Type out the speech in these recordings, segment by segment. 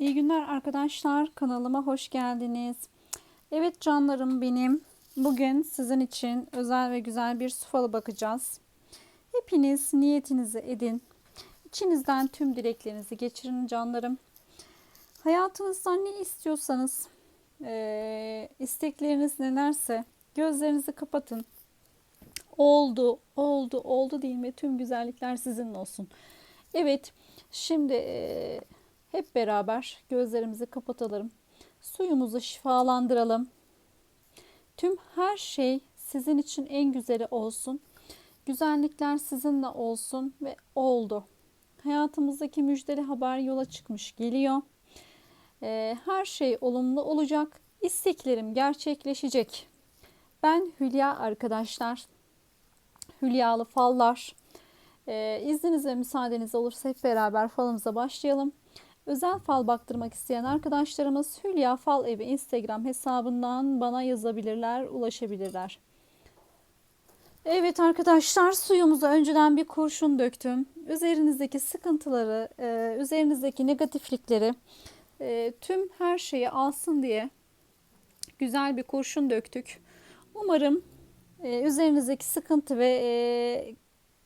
İyi günler arkadaşlar. Kanalıma hoş geldiniz. Evet canlarım benim. Bugün sizin için özel ve güzel bir su falı bakacağız. Hepiniz niyetinizi edin. İçinizden tüm dileklerinizi geçirin canlarım. Hayatınızdan ne istiyorsanız, eee, istekleriniz nelerse gözlerinizi kapatın. Oldu, oldu, oldu deyin ve tüm güzellikler sizin olsun. Evet, şimdi eee, hep beraber gözlerimizi kapatalım. Suyumuzu şifalandıralım. Tüm her şey sizin için en güzeli olsun. Güzellikler sizinle olsun ve oldu. Hayatımızdaki müjdeli haber yola çıkmış geliyor. Eee, her şey olumlu olacak. İsteklerim gerçekleşecek. Ben Hülya arkadaşlar. Hülyalı fallar. Ee, izniniz ve müsaadeniz olursa hep beraber falımıza başlayalım. Özel fal baktırmak isteyen arkadaşlarımız Hülya Fal Evi Instagram hesabından bana yazabilirler, ulaşabilirler. Evet arkadaşlar suyumuza önceden bir kurşun döktüm. Üzerinizdeki sıkıntıları, e, üzerinizdeki negatiflikleri e, tüm her şeyi alsın diye güzel bir kurşun döktük. Umarım e, üzerinizdeki sıkıntı ve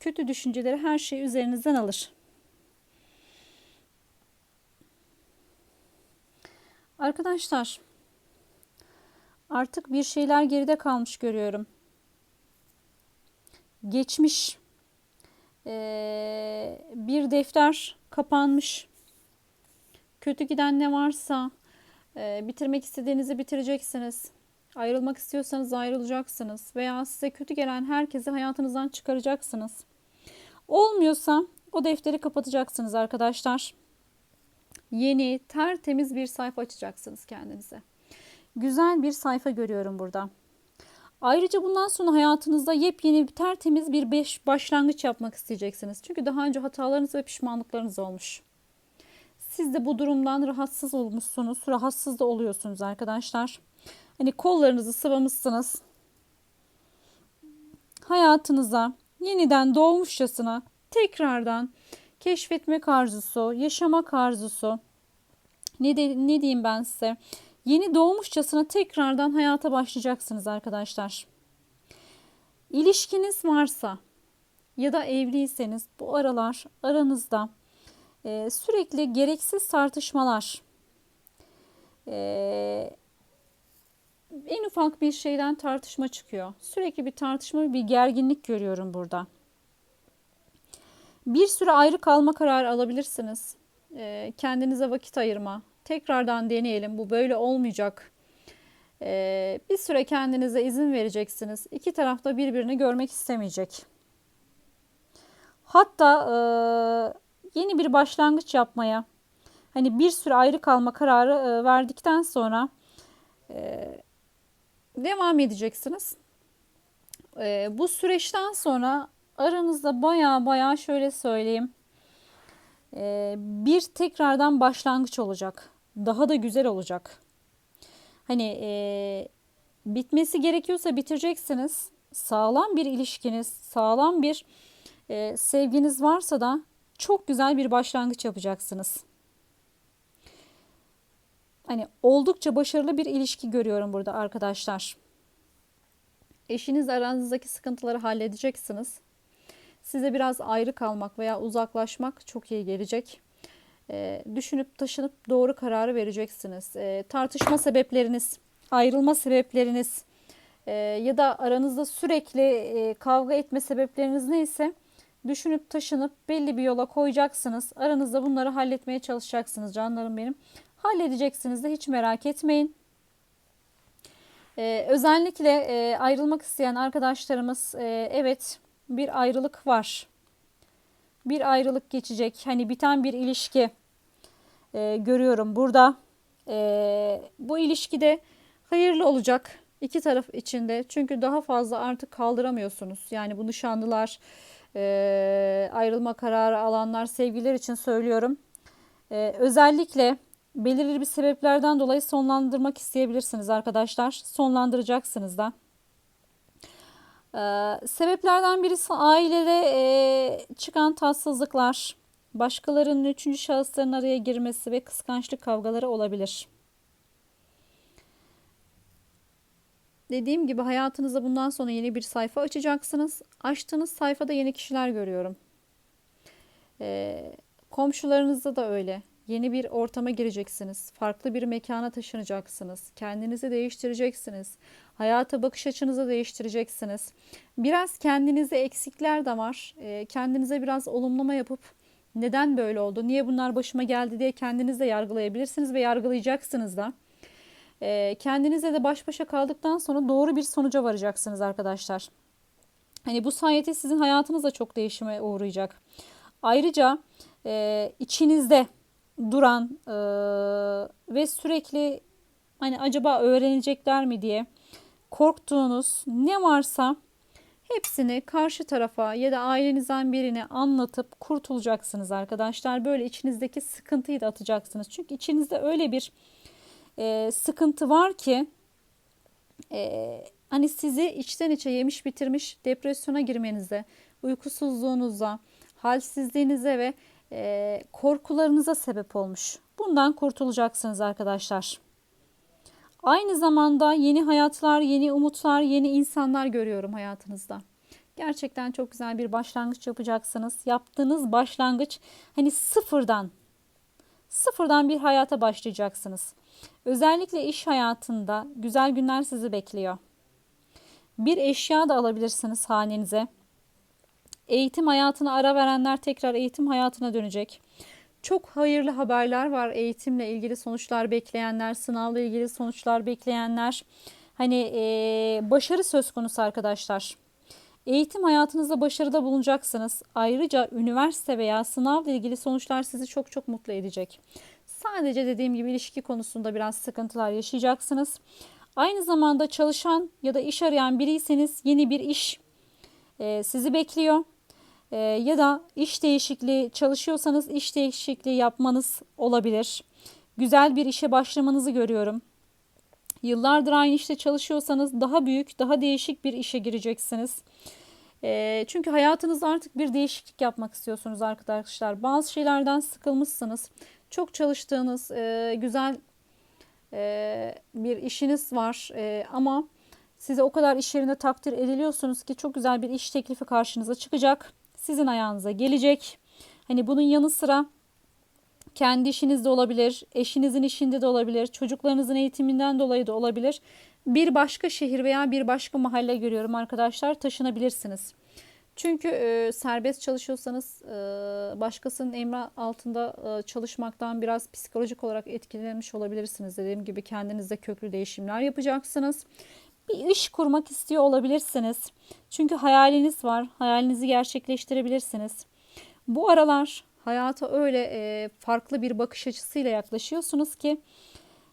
kötü düşünceleri her şeyi üzerinizden alır. Arkadaşlar artık bir şeyler geride kalmış görüyorum. Geçmiş e, bir defter kapanmış. Kötü giden ne varsa e, bitirmek istediğinizi bitireceksiniz. Ayrılmak istiyorsanız ayrılacaksınız veya size kötü gelen herkesi hayatınızdan çıkaracaksınız. Olmuyorsa o defteri kapatacaksınız arkadaşlar. Yeni, tertemiz bir sayfa açacaksınız kendinize. Güzel bir sayfa görüyorum burada. Ayrıca bundan sonra hayatınızda yepyeni, tertemiz bir beş başlangıç yapmak isteyeceksiniz. Çünkü daha önce hatalarınız ve pişmanlıklarınız olmuş. Siz de bu durumdan rahatsız olmuşsunuz. Rahatsız da oluyorsunuz arkadaşlar. Hani kollarınızı sıvamışsınız. Hayatınıza yeniden doğmuşçasına tekrardan keşfetmek arzusu, yaşamak arzusu. Ne, de, ne diyeyim ben size? Yeni doğmuşçasına tekrardan hayata başlayacaksınız arkadaşlar. İlişkiniz varsa ya da evliyseniz bu aralar aranızda e, sürekli gereksiz tartışmalar, e, en ufak bir şeyden tartışma çıkıyor. Sürekli bir tartışma, bir gerginlik görüyorum burada. Bir süre ayrı kalma kararı alabilirsiniz. Ee, kendinize vakit ayırma. Tekrardan deneyelim. Bu böyle olmayacak. Ee, bir süre kendinize izin vereceksiniz. İki tarafta birbirini görmek istemeyecek. Hatta e, yeni bir başlangıç yapmaya, hani bir süre ayrı kalma kararı e, verdikten sonra e, devam edeceksiniz. E, bu süreçten sonra aranızda baya baya şöyle söyleyeyim e, bir tekrardan başlangıç olacak. Daha da güzel olacak. Hani e, bitmesi gerekiyorsa bitireceksiniz. Sağlam bir ilişkiniz, sağlam bir e, sevginiz varsa da çok güzel bir başlangıç yapacaksınız. Hani oldukça başarılı bir ilişki görüyorum burada arkadaşlar. Eşiniz aranızdaki sıkıntıları halledeceksiniz. Size biraz ayrı kalmak veya uzaklaşmak çok iyi gelecek. E, düşünüp taşınıp doğru kararı vereceksiniz. E, tartışma sebepleriniz, ayrılma sebepleriniz e, ya da aranızda sürekli e, kavga etme sebepleriniz neyse düşünüp taşınıp belli bir yola koyacaksınız. Aranızda bunları halletmeye çalışacaksınız canlarım benim. Halledeceksiniz de hiç merak etmeyin. Ee, özellikle e, ayrılmak isteyen arkadaşlarımız e, evet bir ayrılık var. Bir ayrılık geçecek. Hani biten bir ilişki e, görüyorum burada. E, bu ilişkide hayırlı olacak iki taraf içinde. Çünkü daha fazla artık kaldıramıyorsunuz. Yani bu nişanlılar, e, ayrılma kararı alanlar, sevgililer için söylüyorum. E, özellikle belirli bir sebeplerden dolayı sonlandırmak isteyebilirsiniz arkadaşlar. Sonlandıracaksınız da. Ee, sebeplerden birisi ailede e, çıkan tatsızlıklar, Başkalarının üçüncü şahısların araya girmesi ve kıskançlık kavgaları olabilir. Dediğim gibi hayatınızda bundan sonra yeni bir sayfa açacaksınız. Açtığınız sayfada yeni kişiler görüyorum. Ee, komşularınızda da öyle. Yeni bir ortama gireceksiniz. Farklı bir mekana taşınacaksınız. Kendinizi değiştireceksiniz. Hayata bakış açınızı değiştireceksiniz. Biraz kendinizde eksikler de var. Ee, kendinize biraz olumlama yapıp neden böyle oldu, niye bunlar başıma geldi diye kendiniz de yargılayabilirsiniz ve yargılayacaksınız da. Ee, kendinizle de baş başa kaldıktan sonra doğru bir sonuca varacaksınız arkadaşlar. Hani bu sayede sizin hayatınız da çok değişime uğrayacak. Ayrıca e, içinizde duran e, ve sürekli hani acaba öğrenecekler mi diye korktuğunuz ne varsa hepsini karşı tarafa ya da ailenizden birine anlatıp kurtulacaksınız arkadaşlar. Böyle içinizdeki sıkıntıyı da atacaksınız. Çünkü içinizde öyle bir e, sıkıntı var ki e, hani sizi içten içe yemiş bitirmiş depresyona girmenize, uykusuzluğunuza, halsizliğinize ve e, korkularınıza sebep olmuş. Bundan kurtulacaksınız arkadaşlar. Aynı zamanda yeni hayatlar, yeni umutlar, yeni insanlar görüyorum hayatınızda. Gerçekten çok güzel bir başlangıç yapacaksınız. Yaptığınız başlangıç hani sıfırdan sıfırdan bir hayata başlayacaksınız. Özellikle iş hayatında güzel günler sizi bekliyor. Bir eşya da alabilirsiniz hanenize. Eğitim hayatına ara verenler tekrar eğitim hayatına dönecek. Çok hayırlı haberler var eğitimle ilgili sonuçlar bekleyenler, sınavla ilgili sonuçlar bekleyenler. Hani e, başarı söz konusu arkadaşlar. Eğitim hayatınızda başarıda bulunacaksınız. Ayrıca üniversite veya sınavla ilgili sonuçlar sizi çok çok mutlu edecek. Sadece dediğim gibi ilişki konusunda biraz sıkıntılar yaşayacaksınız. Aynı zamanda çalışan ya da iş arayan biriyseniz yeni bir iş sizi bekliyor. E, ya da iş değişikliği çalışıyorsanız iş değişikliği yapmanız olabilir. Güzel bir işe başlamanızı görüyorum. Yıllardır aynı işte çalışıyorsanız daha büyük, daha değişik bir işe gireceksiniz. E, çünkü hayatınızda artık bir değişiklik yapmak istiyorsunuz arkadaşlar. Bazı şeylerden sıkılmışsınız. Çok çalıştığınız e, güzel e, bir işiniz var e, ama size o kadar iş yerinde takdir ediliyorsunuz ki çok güzel bir iş teklifi karşınıza çıkacak. Sizin ayağınıza gelecek. Hani bunun yanı sıra kendi işinizde olabilir, eşinizin işinde de olabilir, çocuklarınızın eğitiminden dolayı da olabilir. Bir başka şehir veya bir başka mahalle görüyorum arkadaşlar taşınabilirsiniz. Çünkü e, serbest çalışıyorsanız e, başkasının emri altında e, çalışmaktan biraz psikolojik olarak etkilenmiş olabilirsiniz. Dediğim gibi kendinizde köklü değişimler yapacaksınız. Bir iş kurmak istiyor olabilirsiniz. Çünkü hayaliniz var. Hayalinizi gerçekleştirebilirsiniz. Bu aralar hayata öyle e, farklı bir bakış açısıyla yaklaşıyorsunuz ki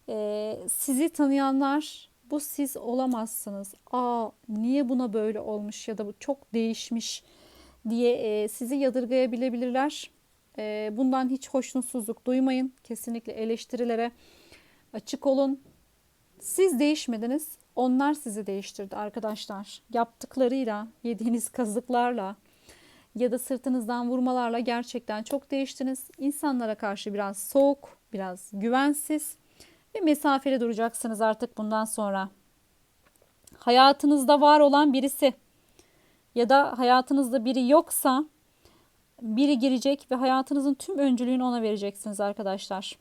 e, sizi tanıyanlar bu siz olamazsınız. Aa niye buna böyle olmuş ya da bu çok değişmiş diye e, sizi yadırgayabilebilirler. E, bundan hiç hoşnutsuzluk duymayın. Kesinlikle eleştirilere açık olun. Siz değişmediniz. Onlar sizi değiştirdi arkadaşlar. Yaptıklarıyla, yediğiniz kazıklarla ya da sırtınızdan vurmalarla gerçekten çok değiştiniz. İnsanlara karşı biraz soğuk, biraz güvensiz ve mesafeli duracaksınız artık bundan sonra. Hayatınızda var olan birisi ya da hayatınızda biri yoksa biri girecek ve hayatınızın tüm öncülüğünü ona vereceksiniz arkadaşlar.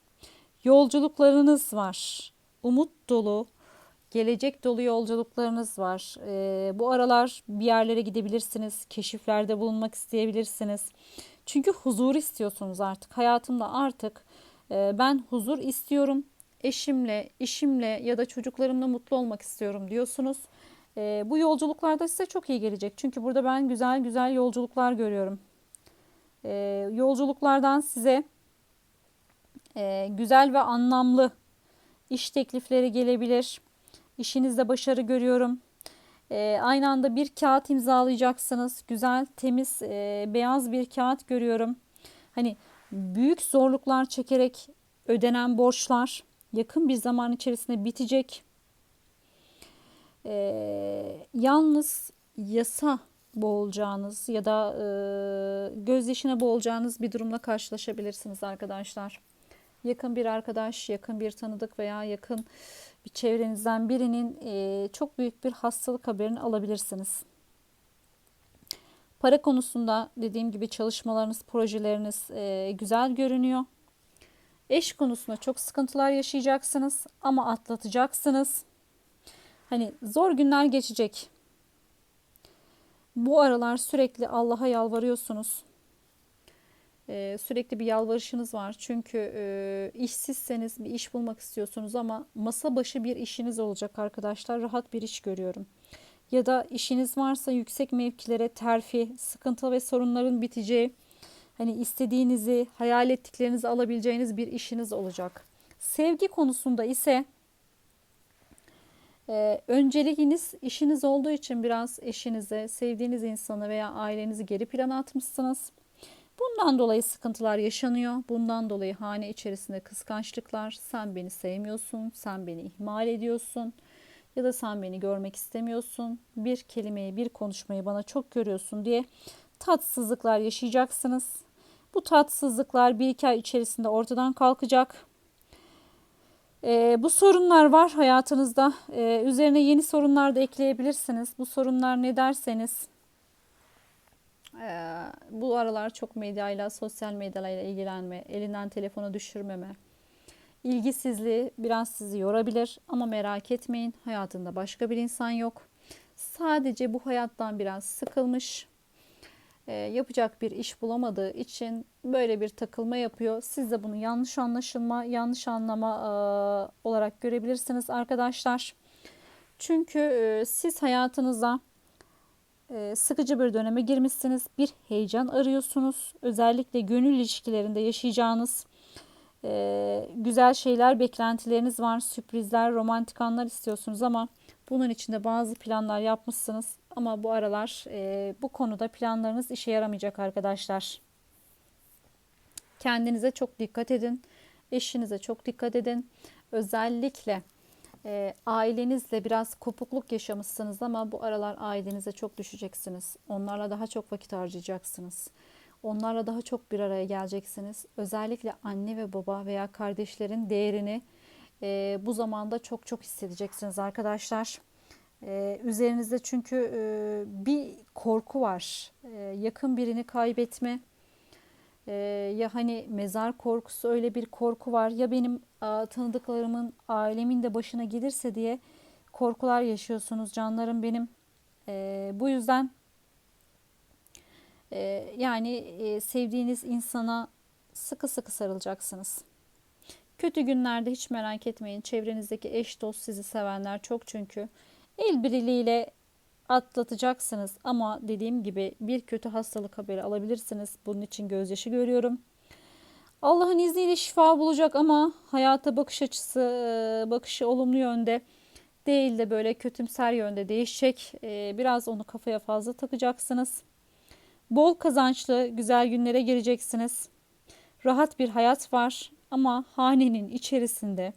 Yolculuklarınız var. Umut dolu, gelecek dolu yolculuklarınız var. Ee, bu aralar bir yerlere gidebilirsiniz. Keşiflerde bulunmak isteyebilirsiniz. Çünkü huzur istiyorsunuz artık. Hayatımda artık e, ben huzur istiyorum eşimle, işimle ya da çocuklarımla mutlu olmak istiyorum diyorsunuz. E, bu yolculuklarda size çok iyi gelecek. Çünkü burada ben güzel güzel yolculuklar görüyorum. E, yolculuklardan size e, güzel ve anlamlı iş teklifleri gelebilir. İşinizde başarı görüyorum. E, aynı anda bir kağıt imzalayacaksınız. Güzel, temiz, e, beyaz bir kağıt görüyorum. Hani büyük zorluklar çekerek ödenen borçlar yakın bir zaman içerisinde bitecek. Ee, yalnız yasa boğulacağınız ya da e, gözyaşına boğulacağınız bir durumla karşılaşabilirsiniz arkadaşlar. Yakın bir arkadaş, yakın bir tanıdık veya yakın bir çevrenizden birinin e, çok büyük bir hastalık haberini alabilirsiniz. Para konusunda dediğim gibi çalışmalarınız, projeleriniz e, güzel görünüyor. Eş konusunda çok sıkıntılar yaşayacaksınız ama atlatacaksınız. Hani zor günler geçecek. Bu aralar sürekli Allah'a yalvarıyorsunuz. Ee, sürekli bir yalvarışınız var. Çünkü e, işsizseniz bir iş bulmak istiyorsunuz ama masa başı bir işiniz olacak arkadaşlar. Rahat bir iş görüyorum. Ya da işiniz varsa yüksek mevkilere terfi, sıkıntı ve sorunların biteceği, hani istediğinizi, hayal ettiklerinizi alabileceğiniz bir işiniz olacak. Sevgi konusunda ise ee, önceliğiniz işiniz olduğu için biraz eşinize, sevdiğiniz insanı veya ailenizi geri plana atmışsınız. Bundan dolayı sıkıntılar yaşanıyor. Bundan dolayı hane içerisinde kıskançlıklar, sen beni sevmiyorsun, sen beni ihmal ediyorsun ya da sen beni görmek istemiyorsun. Bir kelimeyi, bir konuşmayı bana çok görüyorsun diye tatsızlıklar yaşayacaksınız. Bu tatsızlıklar bir iki ay içerisinde ortadan kalkacak. E, bu sorunlar var hayatınızda. E, üzerine yeni sorunlar da ekleyebilirsiniz. Bu sorunlar ne derseniz e, bu aralar çok medyayla, sosyal medyayla ilgilenme, elinden telefonu düşürmeme, ilgisizliği biraz sizi yorabilir ama merak etmeyin hayatında başka bir insan yok. Sadece bu hayattan biraz sıkılmış, e, yapacak bir iş bulamadığı için böyle bir takılma yapıyor. Siz de bunu yanlış anlaşılma, yanlış anlama e, olarak görebilirsiniz arkadaşlar. Çünkü e, siz hayatınıza sıkıcı bir döneme girmişsiniz. Bir heyecan arıyorsunuz. Özellikle gönül ilişkilerinde yaşayacağınız güzel şeyler, beklentileriniz var. Sürprizler, romantik anlar istiyorsunuz ama bunun için de bazı planlar yapmışsınız. Ama bu aralar e, bu konuda planlarınız işe yaramayacak arkadaşlar. Kendinize çok dikkat edin. Eşinize çok dikkat edin. Özellikle e, ailenizle biraz kopukluk yaşamışsınız ama bu aralar ailenize çok düşeceksiniz. Onlarla daha çok vakit harcayacaksınız. Onlarla daha çok bir araya geleceksiniz. Özellikle anne ve baba veya kardeşlerin değerini e, bu zamanda çok çok hissedeceksiniz arkadaşlar. Ee, üzerinizde çünkü e, bir korku var. Ee, yakın birini kaybetme ee, ya hani mezar korkusu öyle bir korku var ya benim a, tanıdıklarımın ailemin de başına gelirse diye korkular yaşıyorsunuz canlarım benim. Ee, bu yüzden e, yani e, sevdiğiniz insana sıkı sıkı sarılacaksınız. Kötü günlerde hiç merak etmeyin. Çevrenizdeki eş dost sizi sevenler çok çünkü. El birliğiyle atlatacaksınız ama dediğim gibi bir kötü hastalık haberi alabilirsiniz. Bunun için gözyaşı görüyorum. Allah'ın izniyle şifa bulacak ama hayata bakış açısı, bakışı olumlu yönde değil de böyle kötümser yönde değişecek. Biraz onu kafaya fazla takacaksınız. Bol kazançlı, güzel günlere gireceksiniz. Rahat bir hayat var ama hanenin içerisinde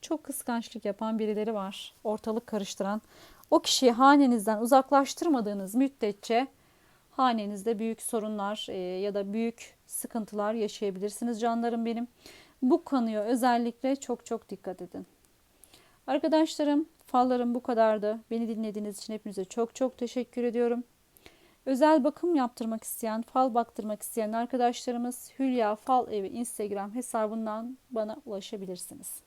çok kıskançlık yapan birileri var. Ortalık karıştıran. O kişiyi hanenizden uzaklaştırmadığınız müddetçe hanenizde büyük sorunlar e, ya da büyük sıkıntılar yaşayabilirsiniz canlarım benim. Bu konuya özellikle çok çok dikkat edin. Arkadaşlarım fallarım bu kadardı. Beni dinlediğiniz için hepinize çok çok teşekkür ediyorum. Özel bakım yaptırmak isteyen, fal baktırmak isteyen arkadaşlarımız Hülya Fal Evi Instagram hesabından bana ulaşabilirsiniz.